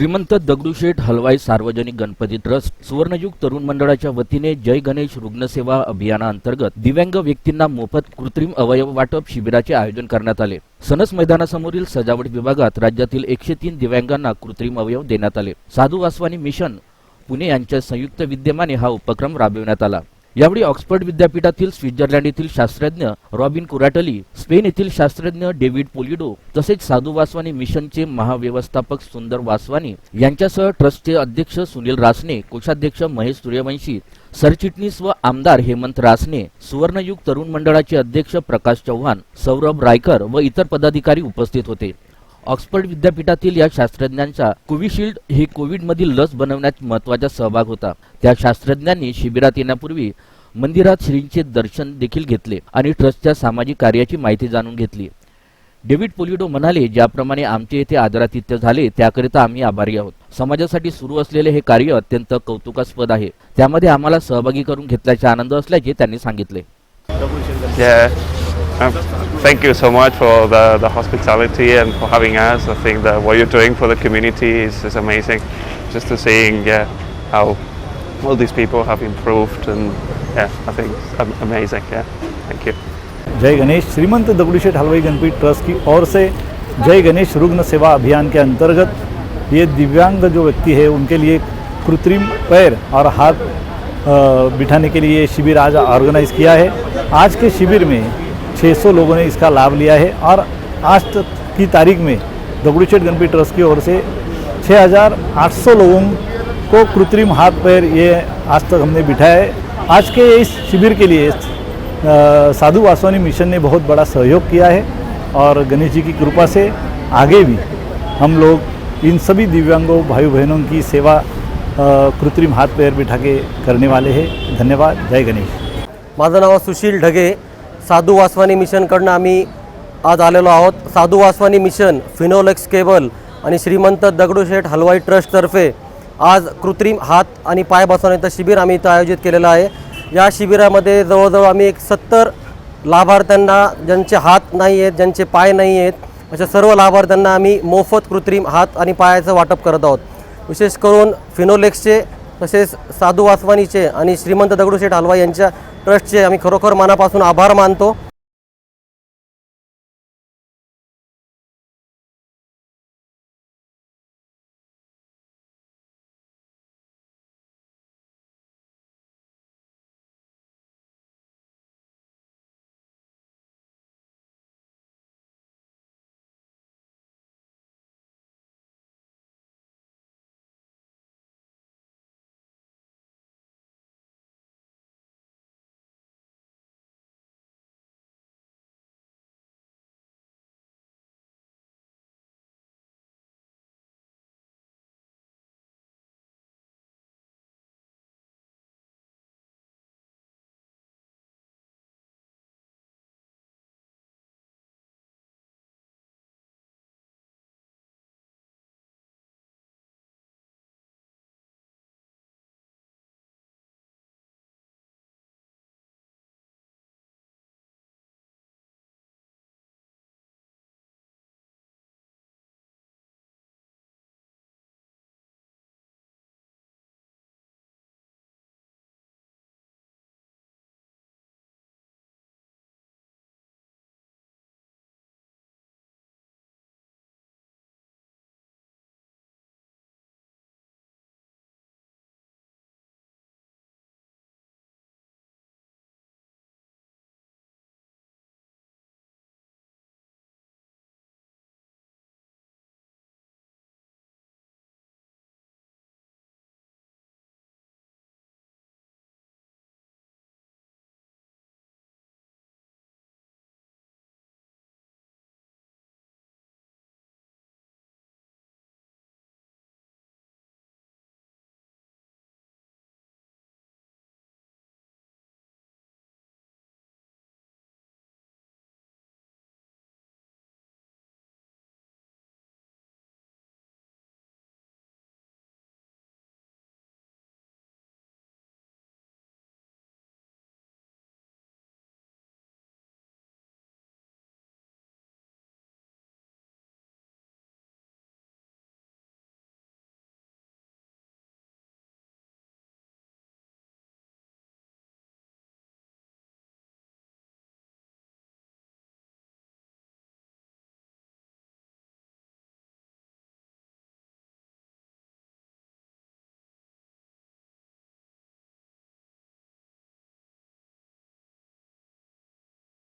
श्रीमंत दगडूशेठ हलवाई सार्वजनिक गणपती ट्रस्ट सुवर्णयुग तरुण मंडळाच्या वतीने जय गणेश रुग्णसेवा अभियानाअंतर्गत दिव्यांग व्यक्तींना मोफत कृत्रिम अवयव वाटप शिबिराचे आयोजन करण्यात आले. सनस मैदानासमोरील सजावट विभागात राज्यातील एकशे तीन दिव्यांगांना कृत्रिम अवयव देण्यात आले. साधू वासवानी मिशन पुणे यांच्या संयुक्त विद्यमाने हा उपक्रम राबविण्यात आला. यावेळी ऑक्सफर्ड विद्यापीठातील स्वित्झर्लंड येथील शास्त्रज्ञ रॉबिन कुराटली स्पेन येथील शास्त्रज्ञ डेव्हिड पोलिडो तसेच साधू वासवानी मिशनचे महाव्यवस्थापक सुंदर वासवानी यांच्यासह ट्रस्टचे अध्यक्ष सुनील रासने कोषाध्यक्ष महेश सूर्यवंशी सरचिटणीस व आमदार हेमंत रासने सुवर्णयुग तरुण मंडळाचे अध्यक्ष प्रकाश चव्हाण सौरभ रायकर व इतर पदाधिकारी उपस्थित होते. ऑक्सफर्ड विद्यापीठातील या शास्त्रज्ञांचा कोविशिल्ड ही कोविड मधील लस बनवण्यात महत्त्वाचा सहभाग होता. त्या शास्त्रज्ञांनी शिबिरात येण्यापूर्वी मंदिरात श्रींचे दर्शन देखील घेतले आणि ट्रस्टच्या सामाजिक कार्याची माहिती जाणून घेतली. डेव्हिड पोलिडो म्हणाले ज्याप्रमाणे आमचे येथे आदरातिथ्य झाले त्याकरिता आम्ही आभारी आहोत. समाजासाठी सुरू असलेले हे कार्य अत्यंत कौतुकास्पद आहे. त्यामध्ये आम्हाला सहभागी करून घेतल्याचा आनंद असल्याचे त्यांनी सांगितले. thank you so much for the, the hospitality and for having us. I think that what you're doing for the community is, is amazing. Just to seeing yeah, how all these people have improved and yeah, I think it's am- amazing. Yeah, thank you. जय Ganesh Shrimant Dagdusheth Halwai Ganpati trust की ओर से जय गणेश रुग्ण सेवा अभियान के अंतर्गत ये दिव्यांग जो व्यक्ति है उनके लिए कृत्रिम पैर और हाथ अ, बिठाने के लिए शिविर आज ऑर्गेनाइज किया है आज के शिविर में 600 लोगों ने इसका लाभ लिया है और आज तक की तारीख में दगड़ूशेठ गणपति ट्रस्ट की ओर से 6800 लोगों को कृत्रिम हाथ पैर ये आज तक हमने बिठाया है। आज के इस शिविर के लिए साधु वासवानी मिशन ने बहुत बड़ा सहयोग किया है और गणेश जी की कृपा से आगे भी हम लोग इन सभी दिव्यांगों भाई बहनों की सेवा कृत्रिम हाथ पैर बिठा के करने वाले हैं। धन्यवाद। जय गणेश। माझं नाव सुशील ढगे। साधू वासवानी मिशनकडनं आम्ही आज आलेलो आहोत. साधू वासवानी मिशन फिनोलेक्स केबल आणि श्रीमंत दगडूशेठ हलवाई ट्रस्टतर्फे आज कृत्रिम हात आणि पाय बसवण्याचं शिबिर आम्ही इथं आयोजित केलेलं आहे. या शिबिरामध्ये जवळजवळ आम्ही एक सत्तर लाभार्थ्यांना ज्यांचे हात नाही आहेत ज्यांचे पाय नाही आहेत अशा सर्व लाभार्थ्यांना आम्ही मोफत कृत्रिम हात आणि पायाचं वाटप करत आहोत. विशेष करून फिनोलेक्सचे तसेच साधू वासवानीचे आणि श्रीमंत दगडूशेठ हलवाई यांच्या ट्रस्टचे आम्ही खरोखर मनापासून आभार मानतो.